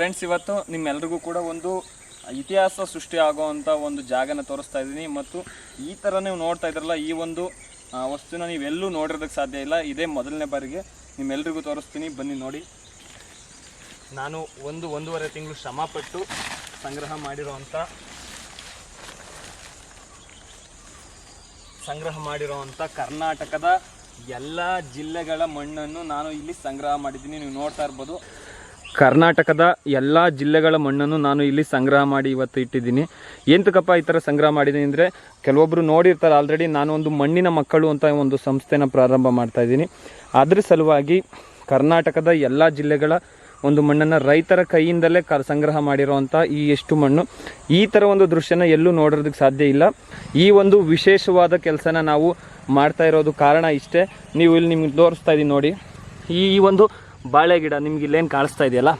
Friends ಇವತ್ತು ನಿಮ್ಮೆಲ್ರಿಗೂ ಕೂಡ ಒಂದು ಇತಿಹಾಸ ಸೃಷ್ಟಿ ಆಗುವಂಥ ಒಂದು ಜಾಗನ ತೋರಿಸ್ತಾ ಇದ್ದೀನಿ. ಮತ್ತು ಈ ಥರ ನೀವು ನೋಡ್ತಾ ಇದ್ರಲ್ಲ, ಈ ಒಂದು ವಸ್ತುನ ನೀವೆಲ್ಲೂ ನೋಡಿರೋದಕ್ಕೆ ಸಾಧ್ಯ ಇಲ್ಲ. ಇದೇ ಮೊದಲನೇ ಬಾರಿಗೆ ನಿಮ್ಮೆಲ್ರಿಗೂ ತೋರಿಸ್ತೀನಿ. ಬನ್ನಿ ನೋಡಿ. ನಾನು ಒಂದು, ಒಂದೂವರೆ ತಿಂಗಳು ಶ್ರಮಪಟ್ಟು ಸಂಗ್ರಹ ಮಾಡಿರೋವಂಥ ಸಂಗ್ರಹ ಮಾಡಿರುವಂಥ ಕರ್ನಾಟಕದ ಎಲ್ಲ ಜಿಲ್ಲೆಗಳ ಮಣ್ಣನ್ನು ನಾನು ಇಲ್ಲಿ ಸಂಗ್ರಹ ಮಾಡಿದ್ದೀನಿ. ನೀವು ನೋಡ್ತಾ ಇರ್ಬೋದು. ಕರ್ನಾಟಕದ ಎಲ್ಲ ಜಿಲ್ಲೆಗಳ ಮಣ್ಣನ್ನು ನಾನು ಇಲ್ಲಿ ಸಂಗ್ರಹ ಮಾಡಿ ಇವತ್ತು ಇಟ್ಟಿದ್ದೀನಿ. ಎಂತಕ್ಕಪ್ಪ ಈ ಥರ ಸಂಗ್ರಹ ಮಾಡಿದ್ದೀನಿ ಅಂದರೆ ಕೆಲವೊಬ್ಬರು ನೋಡಿರ್ತಾರೆ ಆಲ್ರೆಡಿ ನಾನು ಒಂದು ಮಣ್ಣಿನ ಮಕ್ಕಳು ಅಂತ ಒಂದು ಸಂಸ್ಥೆನ ಪ್ರಾರಂಭ ಮಾಡ್ತಾ ಇದ್ದೀನಿ. ಅದ್ರ ಸಲುವಾಗಿ ಕರ್ನಾಟಕದ ಎಲ್ಲ ಜಿಲ್ಲೆಗಳ ಒಂದು ಮಣ್ಣನ್ನು ರೈತರ ಕೈಯಿಂದಲೇ ಕ ಸಂಗ್ರಹ ಮಾಡಿರೋವಂಥ ಈ ಎಷ್ಟು ಮಣ್ಣು. ಈ ಥರ ಒಂದು ದೃಶ್ಯನ ಎಲ್ಲೂ ನೋಡೋದಕ್ಕೆ ಸಾಧ್ಯ ಇಲ್ಲ. ಈ ಒಂದು ವಿಶೇಷವಾದ ಕೆಲಸನ ನಾವು ಮಾಡ್ತಾ ಇರೋದು ಕಾರಣ ಇಷ್ಟೇ. ನೀವು ಇಲ್ಲಿ ನಿಮ್ಗೆ ತೋರಿಸ್ತಾ ಇದ್ದೀನಿ ನೋಡಿ. ಈ ಒಂದು ಬಾಳೆ ಗಿಡ ನಿಮ್ಗೆ ಇಲ್ಲೇನು ಕಾಣಿಸ್ತಾ ಇದೆಯಲ್ಲ?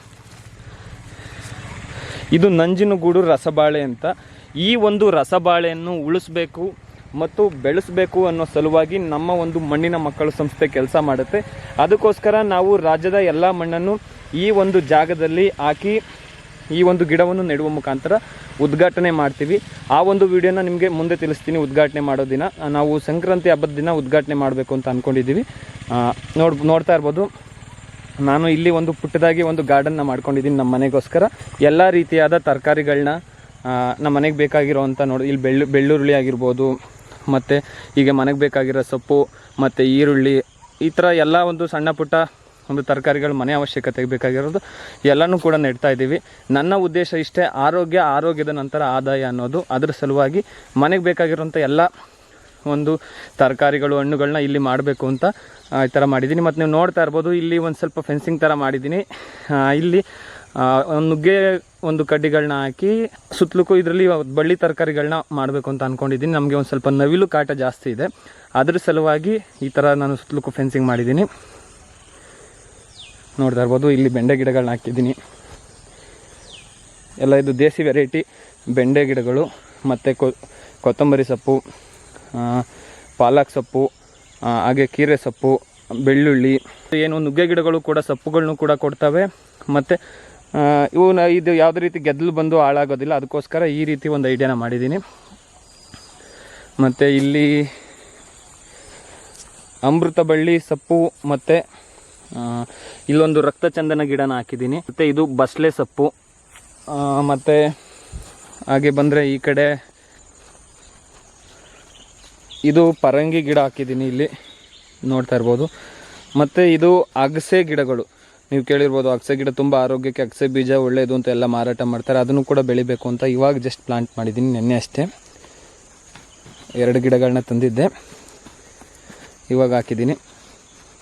ಇದು ನಂಜನಗೂಡು ರಸಬಾಳೆ ಅಂತ. ಈ ಒಂದು ರಸಬಾಳೆಯನ್ನು ಉಳಿಸ್ಬೇಕು ಮತ್ತು ಬೆಳೆಸಬೇಕು ಅನ್ನೋ ಸಲುವಾಗಿ ನಮ್ಮ ಒಂದು ಮಣ್ಣಿನ ಮಕ್ಕಳು ಸಂಸ್ಥೆ ಕೆಲಸ ಮಾಡುತ್ತೆ. ಅದಕ್ಕೋಸ್ಕರ ನಾವು ರಾಜ್ಯದ ಎಲ್ಲ ಮಣ್ಣನ್ನು ಈ ಒಂದು ಜಾಗದಲ್ಲಿ ಹಾಕಿ ಈ ಒಂದು ಗಿಡವನ್ನು ನೆಡುವ ಮುಖಾಂತರ ಉದ್ಘಾಟನೆ ಮಾಡ್ತೀವಿ. ಆ ಒಂದು ವಿಡಿಯೋನ ನಿಮಗೆ ಮುಂದೆ ತಿಳಿಸ್ತೀನಿ ಉದ್ಘಾಟನೆ ಮಾಡೋ ದಿನ. ನಾವು ಸಂಕ್ರಾಂತಿ ಹಬ್ಬದ ದಿನ ಉದ್ಘಾಟನೆ ಮಾಡಬೇಕು ಅಂತ ಅಂದ್ಕೊಂಡಿದ್ದೀವಿ ನೋಡ್, ನೋಡ್ತಾ ಇರ್ಬೋದು. ನಾನು ಇಲ್ಲಿ ಒಂದು ಪುಟ್ಟದಾಗಿ ಒಂದು ಗಾರ್ಡನ್ನ ಮಾಡ್ಕೊಂಡಿದ್ದೀನಿ ನಮ್ಮ ಮನೆಗೋಸ್ಕರ. ಎಲ್ಲ ರೀತಿಯಾದ ತರಕಾರಿಗಳನ್ನ ನಮ್ಮ ಮನೆಗೆ ಬೇಕಾಗಿರೋವಂಥ ನೋಡಿ, ಇಲ್ಲಿ ಬೆಳ್ಳು, ಬೆಳ್ಳುಳ್ಳಿ ಆಗಿರ್ಬೋದು, ಮತ್ತು ಈಗ ಮನೆಗೆ ಬೇಕಾಗಿರೋ ಸೊಪ್ಪು, ಮತ್ತು ಈರುಳ್ಳಿ, ಈ ಥರ ಎಲ್ಲ ಒಂದು ಸಣ್ಣ ಪುಟ್ಟ ಒಂದು ತರಕಾರಿಗಳು ಮನೆ ಅವಶ್ಯಕತೆಗೆ ಬೇಕಾಗಿರೋದು, ಎಲ್ಲನೂ ಕೂಡ ನೆಡ್ತಾ ಇದ್ದೀವಿ. ನನ್ನ ಉದ್ದೇಶ ಇಷ್ಟೇ ಆರೋಗ್ಯ, ಆರೋಗ್ಯದ ನಂತರ ಆದಾಯ ಅನ್ನೋದು. ಅದರ ಸಲುವಾಗಿ ಮನೆಗೆ ಬೇಕಾಗಿರುವಂಥ ಎಲ್ಲ ಒಂದು ತರಕಾರಿಗಳು ಹಣ್ಣುಗಳನ್ನ ಇಲ್ಲಿ ಮಾಡಬೇಕು ಅಂತ ಈ ಥರ ಮಾಡಿದ್ದೀನಿ. ಮತ್ತು ನೀವು ನೋಡ್ತಾ ಇರ್ಬೋದು, ಇಲ್ಲಿ ಒಂದು ಸ್ವಲ್ಪ ಫೆನ್ಸಿಂಗ್ ಥರ ಮಾಡಿದ್ದೀನಿ. ಇಲ್ಲಿ ಒಂದು ನುಗ್ಗೆ, ಒಂದು ಕಡ್ಡಿಗಳನ್ನ ಹಾಕಿ ಸುತ್ತಲಕ್ಕೂ ಇದರಲ್ಲಿ ಬಳ್ಳಿ ತರಕಾರಿಗಳನ್ನ ಮಾಡಬೇಕು ಅಂತ ಅಂದ್ಕೊಂಡಿದ್ದೀನಿ ನಮಗೆ ಒಂದು ಸ್ವಲ್ಪ ನವಿಲು ಕಾಟ ಜಾಸ್ತಿ ಇದೆ. ಅದ್ರ ಸಲುವಾಗಿ ಈ ಥರ ನಾನು ಸುತ್ತಲಕ್ಕೂ ಫೆನ್ಸಿಂಗ್ ಮಾಡಿದ್ದೀನಿ. ನೋಡ್ತಾ ಇರ್ಬೋದು, ಇಲ್ಲಿ ಬೆಂಡೆ ಗಿಡಗಳನ್ನ ಹಾಕಿದ್ದೀನಿ. ಎಲ್ಲ ಇದು ದೇಸಿ ವೆರೈಟಿ ಬೆಂಡೆ ಗಿಡಗಳು, ಮತ್ತು ಕೊತ್ತಂಬರಿ ಸೊಪ್ಪು ಪಾಲಕ್ ಸೊಪ್ಪು ಹಾಗೆ ಕೀರೆ ಸೊಪ್ಪು, ಬೆಳ್ಳುಳ್ಳಿ, ಏನು ನುಗ್ಗೆ ಗಿಡಗಳು ಕೂಡ ಸೊಪ್ಪುಗಳನ್ನು ಕೂಡ ಕೊಡ್ತವೆ. ಮತ್ತು ಇವು ಇದು ಯಾವುದೇ ರೀತಿ ಗೆದ್ದಲು ಬಂದು ಹಾಳಾಗೋದಿಲ್ಲ, ಅದಕ್ಕೋಸ್ಕರ ಈ ರೀತಿ ಒಂದು ಐಡಿಯಾನ ಮಾಡಿದ್ದೀನಿ. ಮತ್ತು ಇಲ್ಲಿ ಅಮೃತ ಬಳ್ಳಿ ಸೊಪ್ಪು, ಮತ್ತು ಇಲ್ಲೊಂದು ರಕ್ತಚಂದನ ಗಿಡನ ಹಾಕಿದ್ದೀನಿ. ಮತ್ತು ಇದು ಬಸ್ಲೆ ಸೊಪ್ಪು ಮತ್ತು ಹಾಗೆ ಬಂದರೆ ಈ ಕಡೆ ಇದು ಪರಂಗಿ ಗಿಡ ಹಾಕಿದ್ದೀನಿ ಇಲ್ಲಿ. ನೋಡ್ತಾ ಇರ್ಬೋದು. ಮತ್ತು ಇದು ಅಗಸೆ ಗಿಡಗಳು. ನೀವು ಕೇಳಿರ್ಬೋದು, ಅಗಸೆ ಗಿಡ ತುಂಬ ಆರೋಗ್ಯಕ್ಕೆ, ಅಗಸೆ ಬೀಜ ಒಳ್ಳೆಯದು ಅಂತ ಎಲ್ಲ ಮಾರಾಟ ಮಾಡ್ತಾರೆ. ಅದನ್ನು ಕೂಡ ಬೆಳಿಬೇಕು ಅಂತ ಇವಾಗ ಜಸ್ಟ್ ಪ್ಲಾಂಟ್ ಮಾಡಿದ್ದೀನಿ ನೆನ್ನೆ ಅಷ್ಟೇ. ಎರಡು ಗಿಡಗಳನ್ನ ತಂದಿದ್ದೆ. ಇವಾಗ ಹಾಕಿದ್ದೀನಿ.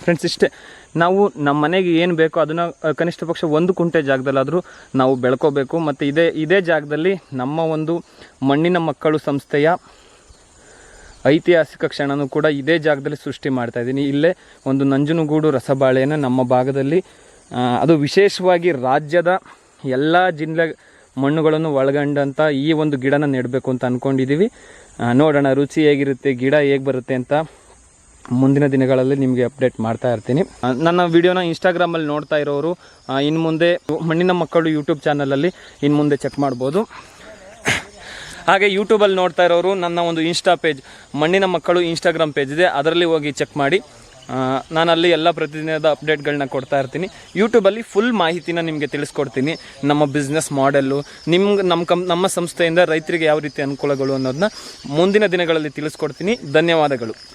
ಫ್ರೆಂಡ್ಸ್ ಇಷ್ಟೇ. ನಾವು ನಮ್ಮ ಮನೆಗೆ ಏನು ಬೇಕೋ ಅದನ್ನು ಕನಿಷ್ಠ ಪಕ್ಷ ಒಂದು ಕುಂಟೆ ಜಾಗದಲ್ಲಾದರೂ ನಾವು ಬೆಳ್ಕೋಬೇಕು. ಮತ್ತು ಇದೇ ಇದೇ ಜಾಗದಲ್ಲಿ ನಮ್ಮ ಒಂದು ಮಣ್ಣಿನ ಮಕ್ಕಳು ಸಂಸ್ಥೆಯ ಐತಿಹಾಸಿಕ ಕ್ಷಣನೂ ಕೂಡ ಇದೇ ಜಾಗದಲ್ಲಿ ಸೃಷ್ಟಿ ಮಾಡ್ತಾ ಇದ್ದೀನಿ. ಇಲ್ಲೇ ಒಂದು ನಂಜನಗೂಡು ರಸಬಾಳೆಯನ್ನು ನಮ್ಮ ಭಾಗದಲ್ಲಿ ಅದು ವಿಶೇಷವಾಗಿ ರಾಜ್ಯದ ಎಲ್ಲ ಜಿಲ್ಲೆ ಮಣ್ಣುಗಳನ್ನು ಒಳಗೊಂಡಂಥ ಈ ಒಂದು ಗಿಡನ ನೆಡಬೇಕು ಅಂತ ಅಂದ್ಕೊಂಡಿದ್ದೀವಿ ನೋಡೋಣ ರುಚಿ ಹೇಗಿರುತ್ತೆ, ಗಿಡ ಹೇಗೆ ಬರುತ್ತೆ ಅಂತ ಮುಂದಿನ ದಿನಗಳಲ್ಲಿ ನಿಮಗೆ ಅಪ್ಡೇಟ್ ಮಾಡ್ತಾ ಇರ್ತೀನಿ. ನನ್ನ ವಿಡಿಯೋನ ಇನ್ಸ್ಟಾಗ್ರಾಮಲ್ಲಿ ನೋಡ್ತಾ ಇರೋರು ಇನ್ನು ಮುಂದೆ ಮಣ್ಣಿನ ಮಕ್ಕಳು ಯೂಟ್ಯೂಬ್ ಚಾನಲಲ್ಲಿ ಇನ್ನು ಮುಂದೆ ಚೆಕ್ ಮಾಡ್ಬೋದು. ಹಾಗೆ ಯೂಟ್ಯೂಬಲ್ಲಿ ನೋಡ್ತಾ ಇರೋರು ನನ್ನ ಒಂದು ಇನ್ಸ್ಟಾ ಪೇಜ್ ಮಣ್ಣಿನ ಮಕ್ಕಳು ಇನ್ಸ್ಟಾಗ್ರಾಮ್ ಪೇಜ್ ಇದೆ. ಅದರಲ್ಲಿ ಹೋಗಿ ಚೆಕ್ ಮಾಡಿ. ನಾನು ಅಲ್ಲಿ ಎಲ್ಲ ಪ್ರತಿದಿನದ ಅಪ್ಡೇಟ್ಗಳನ್ನ ಕೊಡ್ತಾ ಇರ್ತೀನಿ. ಯೂಟ್ಯೂಬಲ್ಲಿ ಫುಲ್ ಮಾಹಿತಿನ ನಿಮಗೆ ತಿಳಿಸ್ಕೊಡ್ತೀನಿ. ನಮ್ಮ ಬಿಸ್ನೆಸ್ ಮಾಡೆಲ್ಲು ನಿಮ್ಗೆ ನಮ್ಮ ಕಂ, ನಮ್ಮ ಸಂಸ್ಥೆಯಿಂದ ರೈತರಿಗೆ ಯಾವ ರೀತಿ ಅನುಕೂಲಗಳು ಅನ್ನೋದನ್ನ ಮುಂದಿನ ದಿನಗಳಲ್ಲಿ ತಿಳಿಸ್ಕೊಡ್ತೀನಿ. ಧನ್ಯವಾದಗಳು.